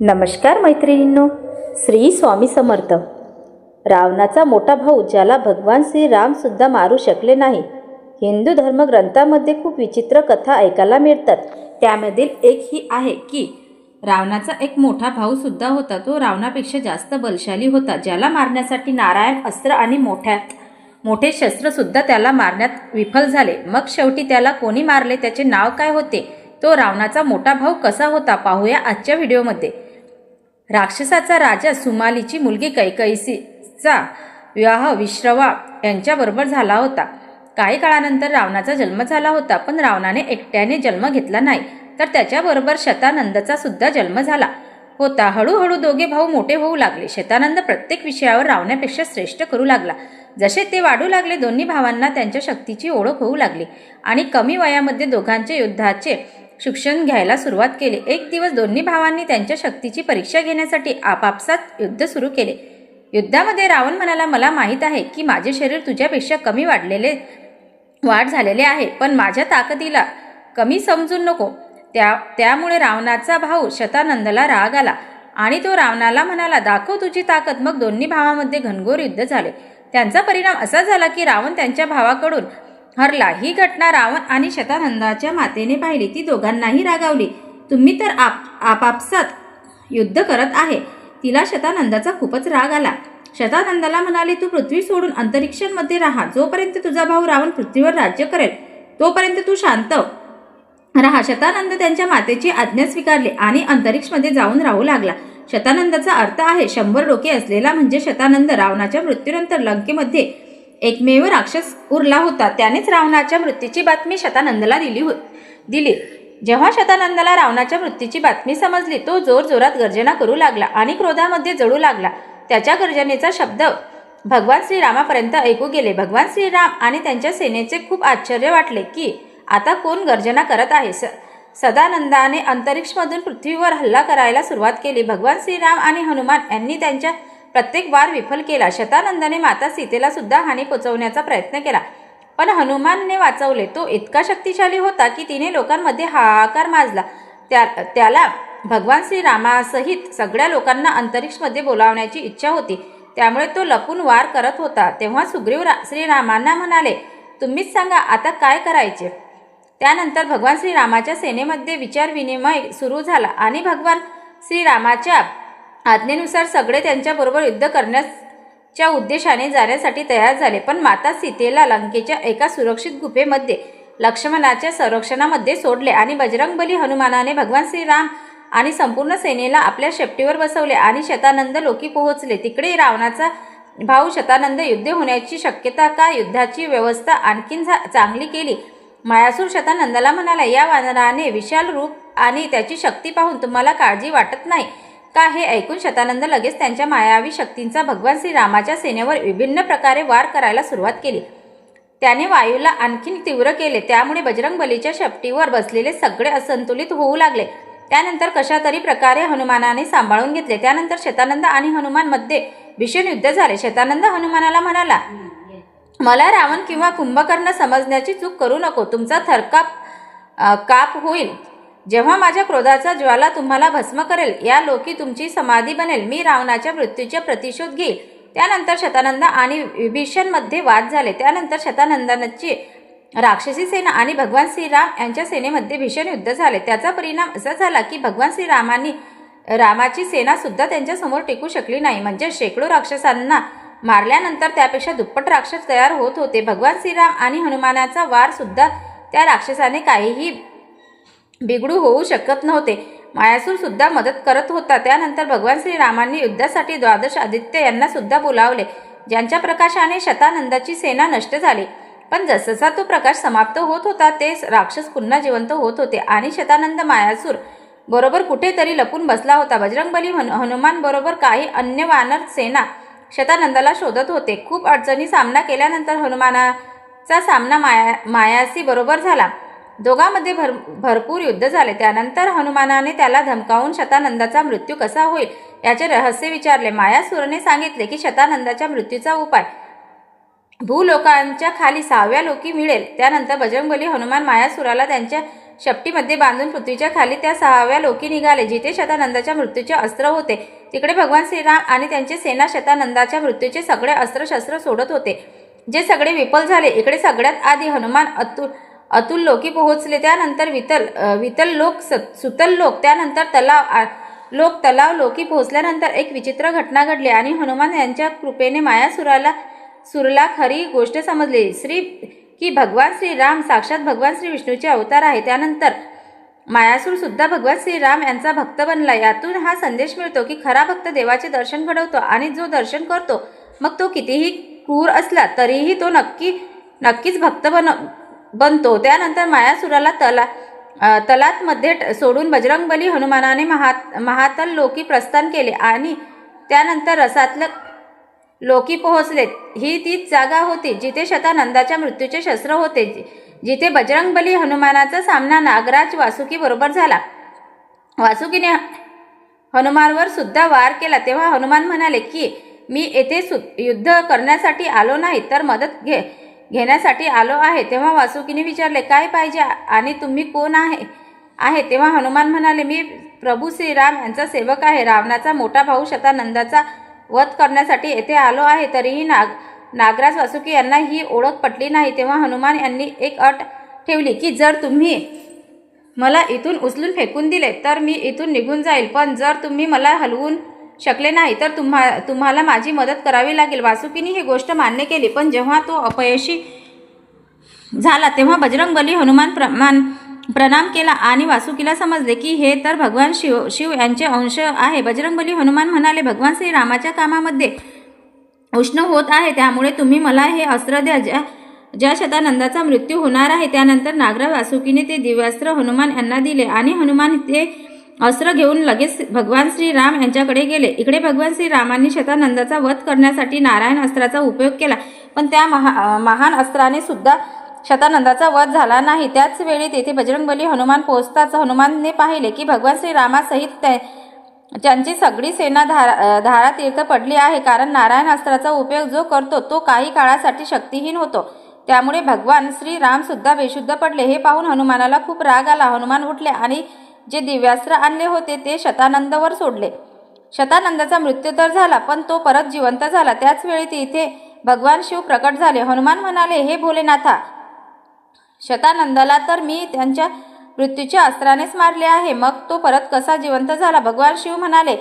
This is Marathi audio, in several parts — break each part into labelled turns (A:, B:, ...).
A: नमस्कार मैत्रिणींनो श्री स्वामी समर्थ. रावणाचा मोठा भाऊ ज्याला भगवान श्रीरामसुद्धा मारू शकले नाही. हिंदू धर्मग्रंथामध्ये खूप विचित्र कथा ऐकायला मिळतात. त्यामधील एक ही आहे की रावणाचा एक मोठा भाऊसुद्धा होता तो रावणापेक्षा जास्त बलशाली होता ज्याला मारण्यासाठी नारायण अस्त्र आणि मोठ्या मोठे शस्त्रसुद्धा त्याला मारण्यात विफल झाले. मग शेवटी त्याला कोणी मारले त्याचे नाव काय होते? तो रावणाचा मोठा भाऊ कसा होता? पाहूया आजच्या व्हिडिओमध्ये. राक्षसाचा राजा सुमालीची मुलगी कैकईसीचा विवाह विश्रवा यांच्याबरोबर झाला होता. काही काळानंतर रावणाचा जन्म झाला होता पण रावणाने एकट्याने जन्म घेतला नाही तर त्याच्याबरोबर शतानंदचा सुद्धा जन्म झाला होता. हळूहळू दोघे भाऊ मोठे होऊ लागले. शतानंद प्रत्येक विषयावर रावण्यापेक्षा श्रेष्ठ करू लागला. जसे ते वाढू लागले दोन्ही भावांना त्यांच्या शक्तीची ओळख होऊ लागली आणि कमी वयामध्ये दोघांचे युद्धाचे शिक्षण घ्यायला सुरुवात केली. एक दिवस दोन्ही भावांनी त्यांच्या शक्तीची परीक्षा घेण्यासाठी आपापसात युद्ध सुरू केले. युद्धामध्ये रावण म्हणाला मला माहीत आहे की माझे शरीर तुझ्यापेक्षा कमी वाढलेले वाढ झालेले आहे पण माझ्या ताकदीला कमी समजून नको. त्या त्यामुळे रावणाचा भाऊ शतानंदला राग आला आणि तो रावणाला म्हणाला दाखव तुझी ताकद. मग दोन्ही भावामध्ये घनघोर युद्ध झाले. त्यांचा परिणाम असा झाला की रावण त्यांच्या भावाकडून हरला. ही घटना रावण आणि शतानंदाच्या मातेने पाहिली. ती दोघांनाही रागावली. तुम्ही तर आप आपापसात युद्ध करत आहे. तिला शतानंदाचा खूपच राग आला. शतानंदाला म्हणाले तू पृथ्वी सोडून अंतरिक्षांमध्ये राहा. जोपर्यंत तुझा भाऊ रावण पृथ्वीवर राज्य करेल तोपर्यंत तू शांत राहा. शतानंद त्यांच्या मातेची आज्ञा स्वीकारली आणि अंतरिक्षमध्ये जाऊन राहू लागला. शतानंदाचा अर्थ आहे शंभर डोके असलेला म्हणजे शतानंद रावणाच्या मृत्यूनंतर लंकेमध्ये एकमेव राक्षस उरला होता. त्यानेच रावणाच्या मृत्यूची बातमी शतानंदला दिली हो दिली. जेव्हा शतानंदाला रावणाच्या मृत्यूची बातमी समजली तो जोर जोरात गर्जना करू लागला आणि क्रोधामध्ये जळू लागला. त्याच्या गर्जनेचा शब्द भगवान श्रीरामापर्यंत ऐकू गेले. भगवान श्रीराम आणि त्यांच्या सेनेचे खूप आश्चर्य वाटले की आता कोण गर्जना करत आहे? स सदानंदाने अंतरिक्षमधून पृथ्वीवर हल्ला करायला सुरुवात केली. भगवान श्रीराम आणि हनुमान यांनी त्यांच्या प्रत्येक वार विफल केला. शतानंदाने माता सीतेला सुद्धा हानी पोचवण्याचा प्रयत्न केला. पण हनुमानने वाचवले. तो इतका शक्तिशाली होता की तिने लोकांमध्ये हाहाकार माजला. त्या त्याला भगवान श्रीरामासहित सगळ्या लोकांना अंतरिक्षमध्ये बोलावण्याची इच्छा होती. त्यामुळे तो लपून वार करत होता. तेव्हा सुग्रीव रा श्रीरामांना म्हणाले तुम्हीच सांगा आता काय करायचे? त्यानंतर भगवान श्रीरामाच्या सेनेमध्ये विचारविनिमय सुरू झाला आणि भगवान श्रीरामाच्या आज्ञेनुसार सगळे त्यांच्याबरोबर युद्ध करण्याच्या उद्देशाने जाण्यासाठी तयार झाले पण माता सीतेला लंकेच्या एका सुरक्षित गुफेमध्ये लक्ष्मणाच्या संरक्षणामध्ये सोडले आणि बजरंगबली हनुमानाने भगवान श्रीराम आणि संपूर्ण सेनेला आपल्या शेपटीवर बसवले आणि शतानंद लोकी पोहोचले. तिकडे रावणाचा भाऊ शतानंद युद्ध होण्याची शक्यता का? युद्धाची व्यवस्था आणखीन झा चांगली केली? मायासूर शतानंदाला म्हणाला या वानराने विशाल रूप आणि त्याची शक्ती पाहून तुम्हाला काळजी वाटत नाही. का हे ऐकून शतानंद लगेच त्यांच्या मायावी शक्तींचा भगवान श्रीरामाच्या सेनेवर विभिन्न प्रकारे वार करायला सुरुवात केली. त्याने वायूला आणखीन तीव्र केले. त्यामुळे बजरंगबलीच्या शेपटीवर बसलेले सगळे असंतुलित होऊ लागले. त्यानंतर कशा तरी प्रकारे हनुमानाने सांभाळून घेतले. त्यानंतर शतानंद आणि हनुमानमध्ये भीषण युद्ध झाले. शतानंद हनुमानाला म्हणाला मला रावण किंवा कुंभकर्ण समजण्याची चूक करू नको. तुमचा थरकाप काप होईल. जेव्हा माझ्या क्रोधाचा ज्वाला तुम्हाला भस्म करेल या लोकी तुमची समाधी बनेल. मी रावणाच्या मृत्यूचे प्रतिशोध घेईल. त्यानंतर शतानंद आणि विभीषणमध्ये वाद झाले. त्यानंतर शतानंदाची राक्षसी सेना आणि भगवान श्रीराम यांच्या सेनेमध्ये भीषण युद्ध झाले. त्याचा परिणाम असा झाला की भगवान श्रीरामांनी रामाची सेना सुद्धा त्यांच्यासमोर टिकू शकली नाही. म्हणजे शेकडो राक्षसांना मारल्यानंतर त्यापेक्षा दुप्पट राक्षस तयार होत होते. भगवान श्रीराम आणि हनुमानाचा वार सुद्धा त्या राक्षसाने काहीही बिघडू होऊ शकत नव्हते. मायासूरसुद्धा मदत करत होता. त्यानंतर भगवान श्रीरामांनी युद्धासाठी द्वादश आदित्य यांनासुद्धा बोलावले. ज्यांच्या प्रकाशाने शतानंदाची सेना नष्ट झाली. पण जसजसा तो प्रकाश समाप्त होत होता ते राक्षस पुन्हा जिवंत होत होते आणि शतानंद मायासूर बरोबर कुठेतरी लपून बसला होता. बजरंगबली हनु हनुमान बरोबर काही अन्य वानर सेना शतानंदाला शोधत होते. खूप अडचणी सामना केल्यानंतर हनुमानाचा सामना माया मायासी बरोबर झाला. दोघांमध्ये भर भरपूर युद्ध झाले. त्यानंतर हनुमानाने त्याला धमकावून शतानंदाचा मृत्यू कसा होईल याचे रहस्य विचारले. मायासुरने सांगितले की शतानंदाच्या मृत्यूचा उपाय भूलोकांच्या खाली सहाव्या लोकी मिळेल. त्यानंतर बजरंगबली हनुमान मायासुराला त्यांच्या शपटीमध्ये बांधून पृथ्वीच्या खाली त्या सहाव्या लोकी निघाले जिथे शतानंदाच्या मृत्यूचे अस्त्र होते. तिकडे भगवान श्रीराम आणि त्यांचे सेना शतानंदाच्या मृत्यूचे सगळे अस्त्रशस्त्र सोडत होते जे सगळे विफल झाले. इकडे सगळ्यात आधी हनुमान अतुल अतुल लोकी पोहोचले. त्यानंतर वितल वितल लोक सुतल लोक. त्यानंतर तलाव आ- लोक तलाव लोकी पोहोचल्यानंतर एक विचित्र घटना घडली आणि हनुमान यांच्या कृपेने मायासुराला सुरला खरी गोष्ट समजली. श्री की भगवान श्रीराम साक्षात भगवान श्री विष्णूचे अवतार आहे. त्यानंतर मायासूर सुद्धा भगवान श्रीराम यांचा भक्त बनला. यातून हा संदेश मिळतो की खरा भक्त देवाचे दर्शन घडवतो आणि जो दर्शन करतो मग तो कितीही क्रूर असला तरीही तो नक्की नक्कीच भक्त बन बनतो. त्यानंतर मायासुराला तला तलातमध्ये ट- सोडून बजरंगबली हनुमानाने महात महातल लोकी प्रस्थान केले आणि त्यानंतर रसातलं लोकी पोहोचले. ही तीच जागा होती जिथे शतानंदाच्या मृत्यूचे शस्त्र होते जिथे बजरंगबली हनुमानाचा सामना नागराज वासुकी बरोबर झाला. वासुकीने हनुमानवर सुद्धा वार केला. तेव्हा हनुमान म्हणाले की मी येथे सु युद्ध करण्यासाठी आलो नाही तर मदत घे. घेण्यासाठी आलो आहे. तेव्हा वासुकीने विचारले काय पाहिजे? आणि तुम्ही कोण आहे? आहे. तेव्हा हनुमान म्हणाले मी प्रभू श्रीराम यांचा सेवक आहे. रावणाचा मोठा भाऊ शतानंदाचा वध करण्यासाठी येथे आलो आहे. तरीही नाग नागराज वासुकी यांना ही ओळख पटली नाही. तेव्हा हनुमान यांनी एक अट ठेवली की जर तुम्ही मला इथून उचलून फेकून दिले तर मी इथून निघून जाईल. पण जर तुम्ही मला हलवून शकले नाही तर तुम्हा तुम्हाला माझी मदत करावी लागेल. वासुकीने ही गोष्ट मान्य केली पण जेव्हा तो अपयशी झाला तेव्हा बजरंगबली हनुमान प्रमाण प्रणाम केला आणि वासुकीला समजले की हे तर भगवान शिव शिव यांचे अंश आहे. बजरंगबली हनुमान म्हणाले भगवान श्रीरामाच्या कामामध्ये उष्ण होत आहे त्यामुळे तुम्ही मला हे अस्त्र द्या. ज्या ज्या शतानंदाचा मृत्यू होणार आहे त्यानंतर नागरा वासुकीने ते दिव्यास्त्र हनुमान यांना दिले आणि हनुमान ते अस्त्र घेऊन लगेच भगवान श्रीराम यांच्याकडे गेले. इकडे भगवान श्रीरामांनी शतानंदाचा वध करण्यासाठी नारायण अस्त्राचा उपयोग केला. पण त्या महा महान अस्त्राने सुद्धा शतानंदाचा वध झाला नाही. त्याच वेळी तेथे बजरंगबली हनुमान पोहोचताच हनुमानने पाहिले की भगवान श्रीरामासहित त्यांची सगळी सेना धारा धारातीर्थ पडली आहे. कारण नारायण अस्त्राचा उपयोग जो करतो तो काही काळासाठी शक्तिहीन होतो. त्यामुळे भगवान श्रीरामसुद्धा बेशुद्ध पडले. हे पाहून हनुमानाला खूप राग आला. हनुमान उठले आणि जे दिव्यास्त्र आणले होते ते शतानंदवर सोडले. शतानंदाचा मृत्यू तर झाला पण तो परत जिवंत झाला. त्याचवेळी तिथे भगवान शिव प्रकट झाले. हनुमान म्हणाले हे भोलेनाथा शतानंदाला तर मी त्यांच्या मृत्यूच्या अस्त्रानेच मारले आहे. मग तो परत कसा जिवंत झाला? भगवान शिव म्हणाले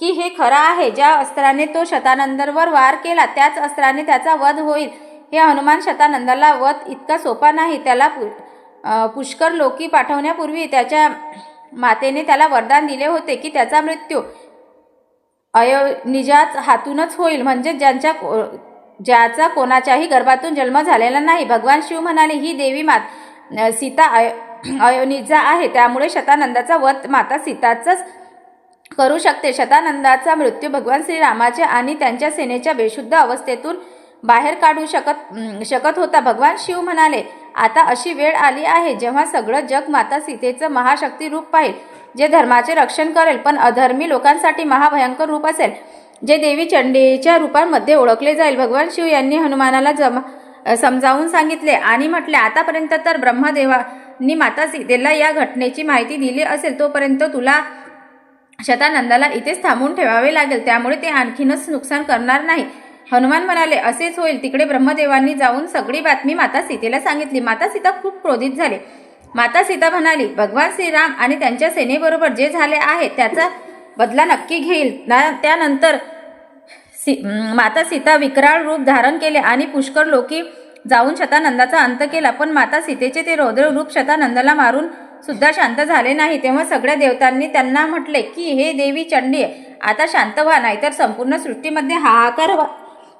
A: की हे खरं आहे ज्या अस्त्राने तो शतानंदरवर वार केला त्याच अस्त्राने त्याचा वध होईल. हे हनुमान शतानंदाला वध इतका सोपा नाही. त्याला पु पुष्कर लोकी पाठवण्यापूर्वी त्याच्या मातेने त्याला वरदान दिले होते की त्याचा मृत्यू अयोनिजाच हातूनच होईल. म्हणजे ज्यांच्या को- ज्याचा कोणाच्याही गर्भातून जन्म झालेला नाही. भगवान शिव म्हणाले ही देवी मात सीता अय अयोनिजा आहे. त्यामुळे शतानंदाचा वध माता सीताचाच करू शकते. शतानंदाचा मृत्यू भगवान श्रीरामाचे आणि त्यांच्या सेनेच्या बेशुद्ध अवस्थेतून बाहेर काढू शकत शकत होता. भगवान शिव म्हणाले आता अशी वेळ आली आहे जेव्हा सगळं जग माता सीतेचं महाशक्ती रूप पाहिल जे धर्माचे रक्षण करेल पण अधर्मी लोकांसाठी महाभयंकर रूप असेल जे देवी चंडीच्या रूपांमध्ये ओळखले जाईल. भगवान शिव यांनी हनुमानाला जमा समजावून सांगितले आणि म्हटले आतापर्यंत तर ब्रह्मदेवांनी माता सीतेला या घटनेची माहिती दिली असेल तोपर्यंत तुला शतानंदाला इथेच थांबून ठेवावे लागेल. त्यामुळे ते आणखीनच नुकसान करणार नाही. हनुमान म्हणाले असेच होईल. तिकडे ब्रह्मदेवांनी जाऊन सगळी बातमी माता सीतेला सांगितली. माता सीता खूप क्रोधित झाले. माता सीता म्हणाली भगवान श्रीराम आणि त्यांच्या सेनेबरोबर जे झाले आहे त्याचा बदला नक्की घेईल. ना- त्यानंतर सी माता सीता विकराळ रूप धारण केले आणि पुष्कर लोकी जाऊन शतानंदाचा अंत केला. पण माता सीतेचे ते रौद्र रूप शतानंदाला मारून सुद्धा शांत झाले नाही. तेव्हा सगळ्या देवतांनी त्यांना म्हटले की हे देवी चंडी आता शांत व्हा नाहीतर संपूर्ण सृष्टीमध्ये हाहाकार व्हा.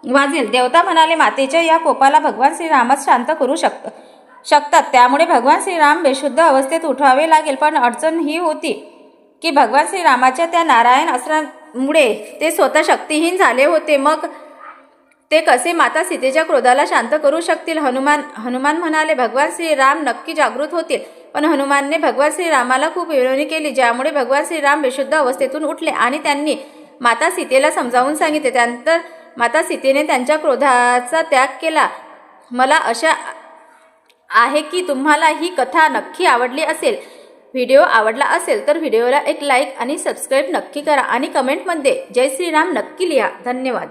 A: वाजेल. देवता म्हणाले मातेच्या या कोपाला भगवान श्रीरामच शांत करू शकत शकतात. त्यामुळे भगवान श्रीराम बेशुद्ध अवस्थेत उठवावे लागेल. पण अडचण ही होती की भगवान श्रीरामाच्या त्या नारायण अस्त्रामुळे ते स्वतः शक्तिहीन झाले होते. मग ते कसे माता सीतेच्या क्रोधाला शांत करू शकतील? हनुमान हनुमान म्हणाले भगवान श्रीराम नक्की जागृत होतील. पण हनुमानने भगवान श्रीरामाला खूप विरोधी केली ज्यामुळे भगवान श्रीराम बेशुद्ध अवस्थेतून उठले आणि त्यांनी माता सीतेला समजावून सांगितले. त्यानंतर माता सीतेने त्यांच्या क्रोधाचा त्याग केला. मला अशा आहे की तुम्हाला ही कथा नक्की आवडली असेल. व्हिडिओ आवडला असेल तर व्हिडिओला एक लाईक आणि सबस्क्राईब नक्की करा आणि कमेंटमध्ये जय श्रीराम नक्की लिहा. धन्यवाद.